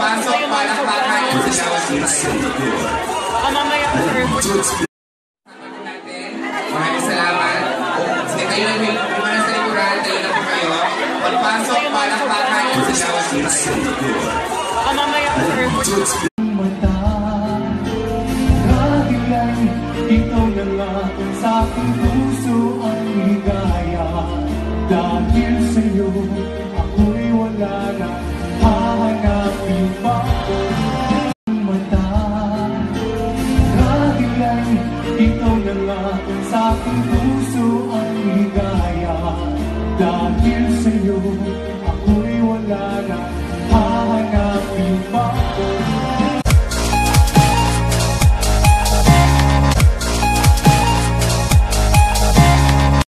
Papasok, palakpakan yung sila Baka mamaya ang airport. Maraming salamat. Sige, kayo ay may mga sa likuran. Tayo na po kayo. Pagpasok, palakpakan yung sila Baka mamaya ang airport. Ikaw na nga sa aking puso ang higaya dahil sa'yo. Sa aking puso ang ligaya. Dahil sa'yo